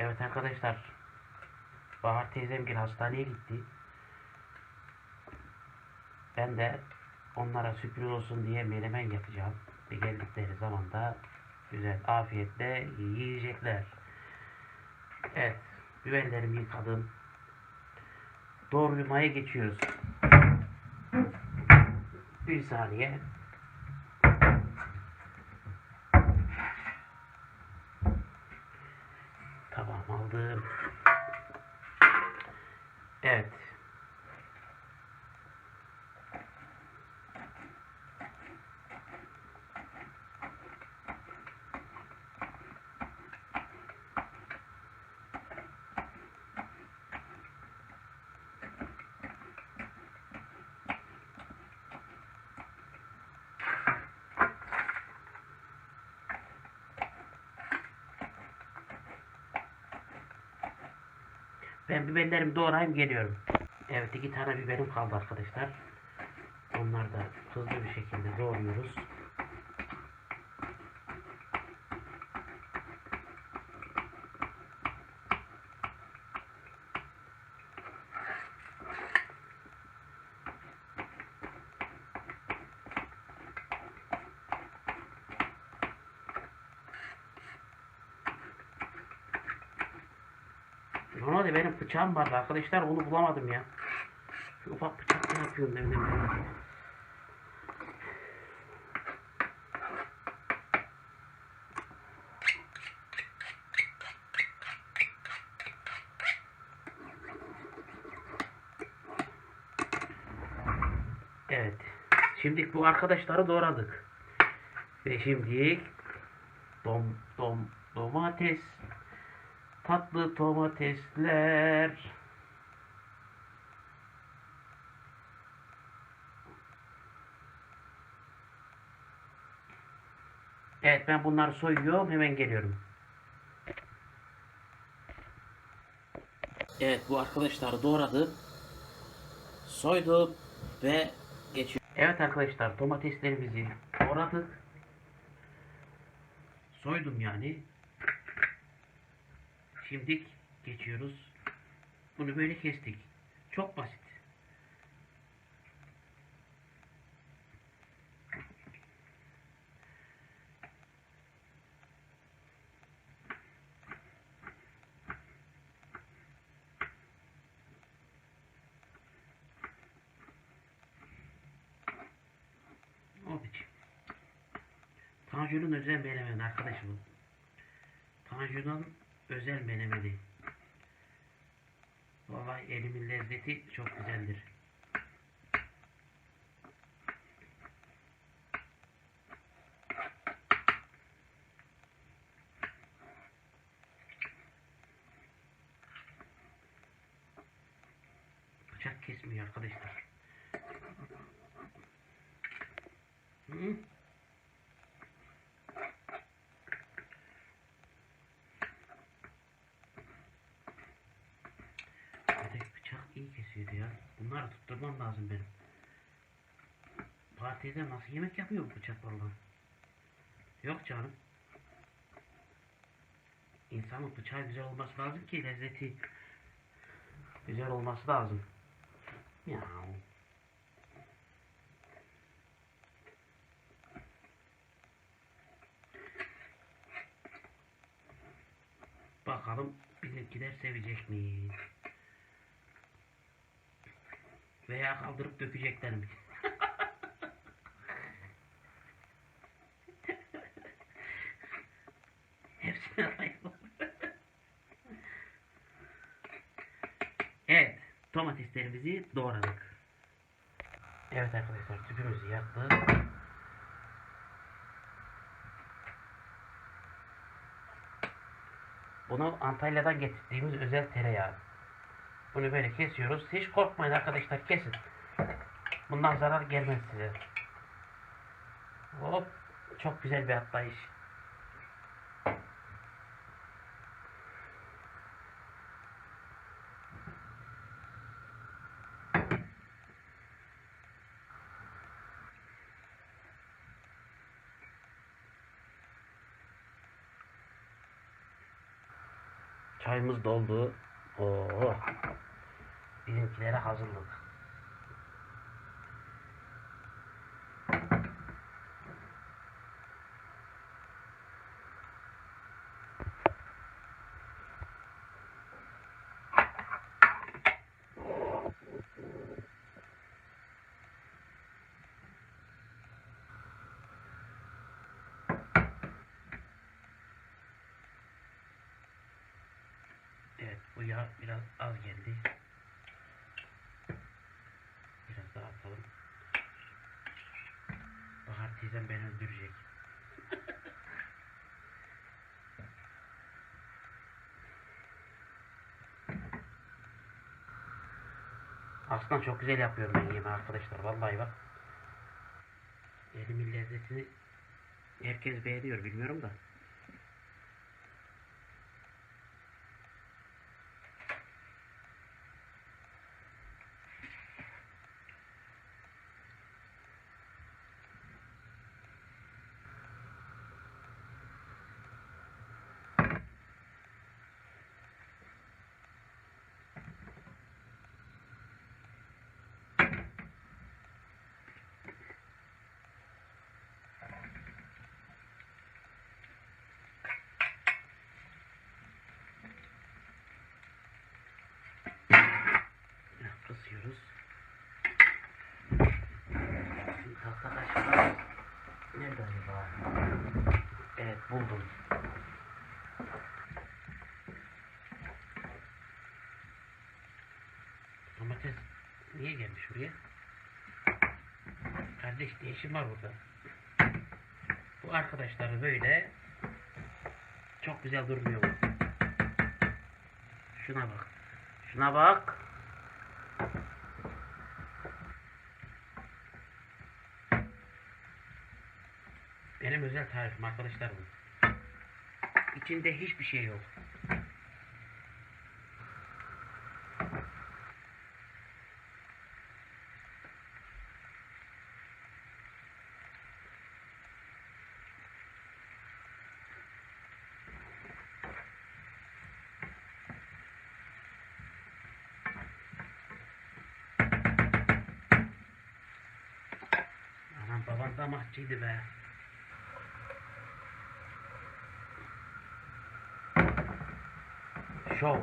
Evet arkadaşlar. Bahar teyzem bir hastaneye gitti. Ben de onlara sürpriz olsun diye menemen yapacağım. Ve geldikleri zaman da güzel afiyetle yiyecekler. Evet. Biberlerimi yıkadım. Doğrulmaya geçiyoruz. Bir saniye. Tamam aldım. Evet. Ben biberlerimi doğrayayım geliyorum. Evet iki tane biberim kaldı arkadaşlar. Onları da hızlı bir şekilde doğruyoruz. Normalde benim bıçağım vardı arkadaşlar onu bulamadım ya. Şu ufak bıçak ne yapıyorum ben. Evet. Şimdi bu arkadaşları doğradık. Ve şimdi dom dom domates tatlı domatesler Evet ben bunları soyuyorum hemen geliyorum. Evet bu arkadaşları doğradım. Soydum ve geçiyorum. Evet arkadaşlar domateslerimizi doğradık. Soydum yani. Şimdi geçiyoruz. Bunu böyle kestik. Çok basit. Tanju'nun özel menemeni arkadaşım. Tanju'nun özel menemeni. Vallahi elimin lezzeti çok güzeldir. Bıçak kesmiyor arkadaşlar. Hı? Yedek bıçak iyi kesiyordu ya. Tutturmam lazım benim. Partide nasıl yemek yapıyor bu bıçak vallahi. Yok canım. İnsanın bıçağı güzel olması lazım ki lezzeti güzel olması lazım. Ya. Bakalım bizimkiler sevecek mi? Veya kaldırıp dökecekler mi? Hepsini alayım. evet, domateslerimizi doğradık. Evet arkadaşlar, tüpümüzü yaktık. Bunu Antalya'dan getirdiğimiz özel tereyağı. Bunu böyle kesiyoruz. Hiç korkmayın arkadaşlar kesin. Bundan zarar gelmez size. Hop. Çok güzel bir atlayış. Çayımız doldu. Oo. Bizimkilere hazırlık. Evet bu yağ biraz az geldi. Biraz daha atalım. Bahar teyzem beni öldürecek. Aslında çok güzel yapıyorum ben yemeği arkadaşlar. Vallahi bak. Elimin lezzetini herkes beğeniyor bilmiyorum da. Biraz kısıyoruz. Şimdi tahta kaşığı nerede acaba? Evet buldum. Domates niye gelmiş buraya? Kardeş ne işin var burada? Bu arkadaşları böyle çok güzel durmuyor. Şuna bak. Şuna bak. Benim özel tarifim arkadaşlar bu. İçinde hiçbir şey yok. Baban damakçıydı be. Şov.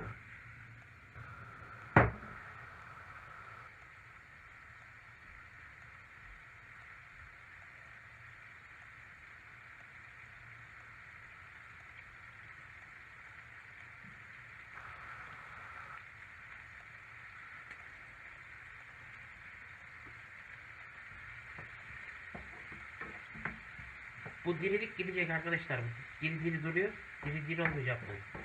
Bu dirilik gidecek arkadaşlar. Diri diri duruyor. Diri diri olmayacak bu.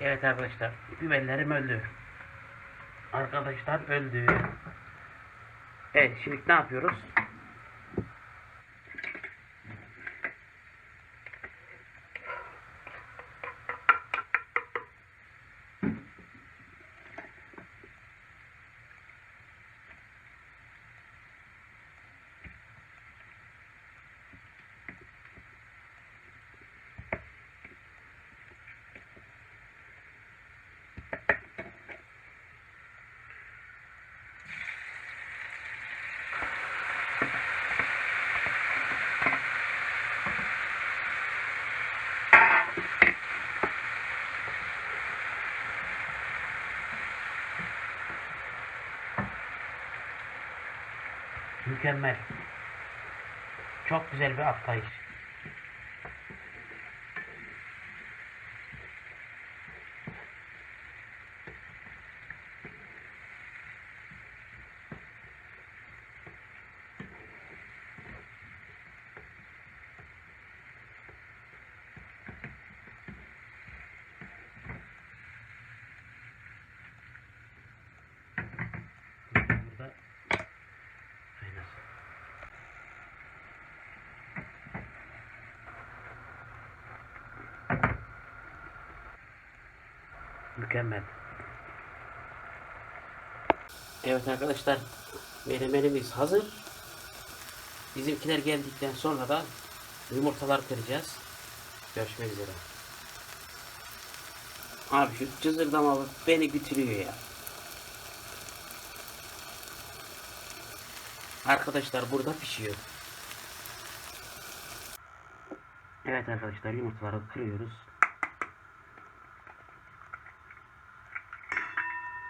Evet arkadaşlar. Biberlerim öldü. Arkadaşlar öldü. Evet şimdi ne yapıyoruz? Mükemmel. Çok güzel bir atlayış. Mükemmel. Evet arkadaşlar menemenimiz hazır. Bizimkiler geldikten sonra da yumurtalar kıracağız. Görüşmek üzere. Abi şu cızırdama beni bitiriyor ya. Arkadaşlar burada pişiyor. Evet arkadaşlar yumurtaları kırıyoruz.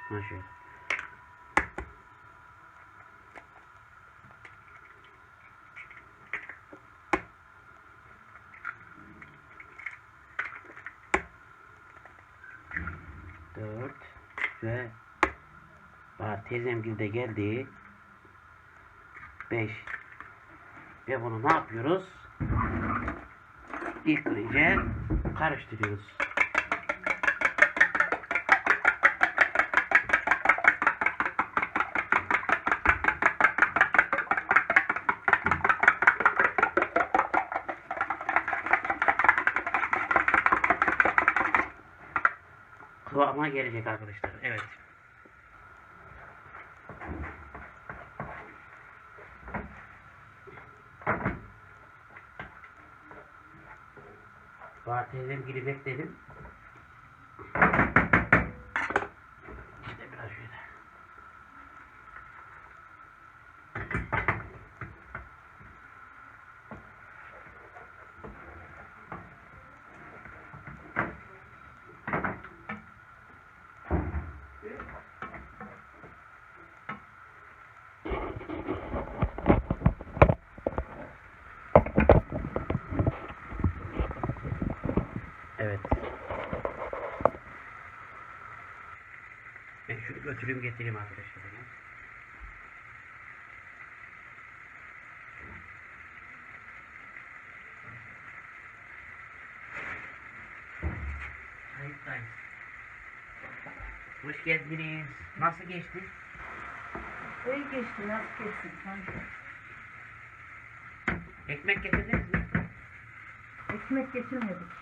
Ha. Dört ve Aa, teyzemgil de geldi. Beş. Ve bunu ne yapıyoruz? İlk önce karıştırıyoruz. Kıvama gelecek arkadaşlar. Evet. Teyzem gibi bekledim. İşte biraz şöyle. Evet. Götüreyim getireyim arkadaşlar. Kayıttayız. Hoş geldiniz. Nasıl geçti? İyi geçti, nasıl geçti kanka? Ekmek getirdiniz mi? Ekmek getirmedik.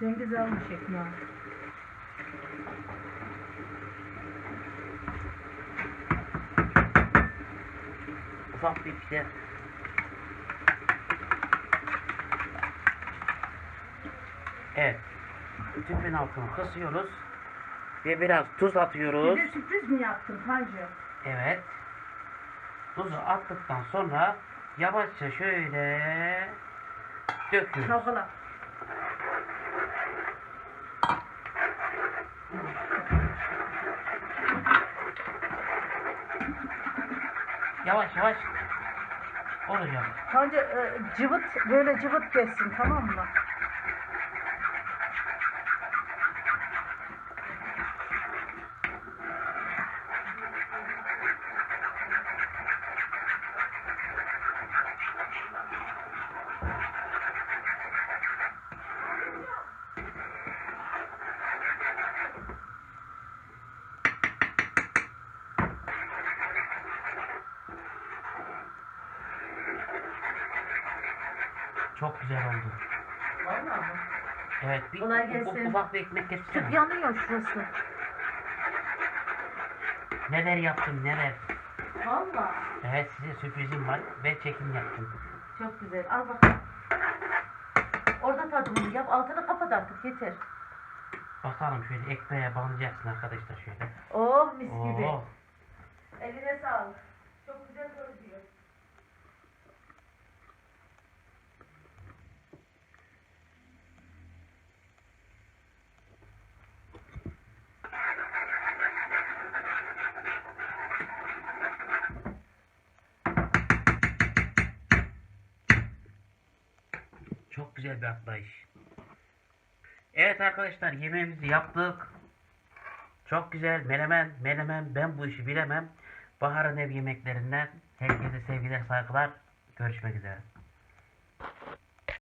Cengiz almış ekmeği. Ufak bir işte. Evet. Tüpün altını kısıyoruz. Ve biraz tuz atıyoruz. Bir de sürpriz mi yaptın kancı? Evet. Tuzu attıktan sonra yavaşça şöyle döküyoruz. Çalkala. Yavaş yavaş olacak. Kancı e, cıvıt, böyle cıvıt geçsin tamam mı? Çok güzel oldu. Vallahi mı? Evet bir Kolay uf- gelsin. ufak bir ekmek Çok getirsene. yanıyor şurası. Neler yaptım neler. Vallahi. Evet size sürprizim var ve çekim yaptım. Çok güzel. Al bakalım. Orada tadını yap. Altını kapat artık yeter. Bakalım şöyle ekmeğe banlayacaksın arkadaşlar şöyle. Oh mis gibi. Oo. Eline sağlık. Çok güzel görünüyor. Bir atlayış. Evet arkadaşlar yemeğimizi yaptık. Çok güzel menemen menemen ben bu işi bilemem. Bahar'ın ev yemeklerinden herkese sevgiler saygılar. Görüşmek üzere.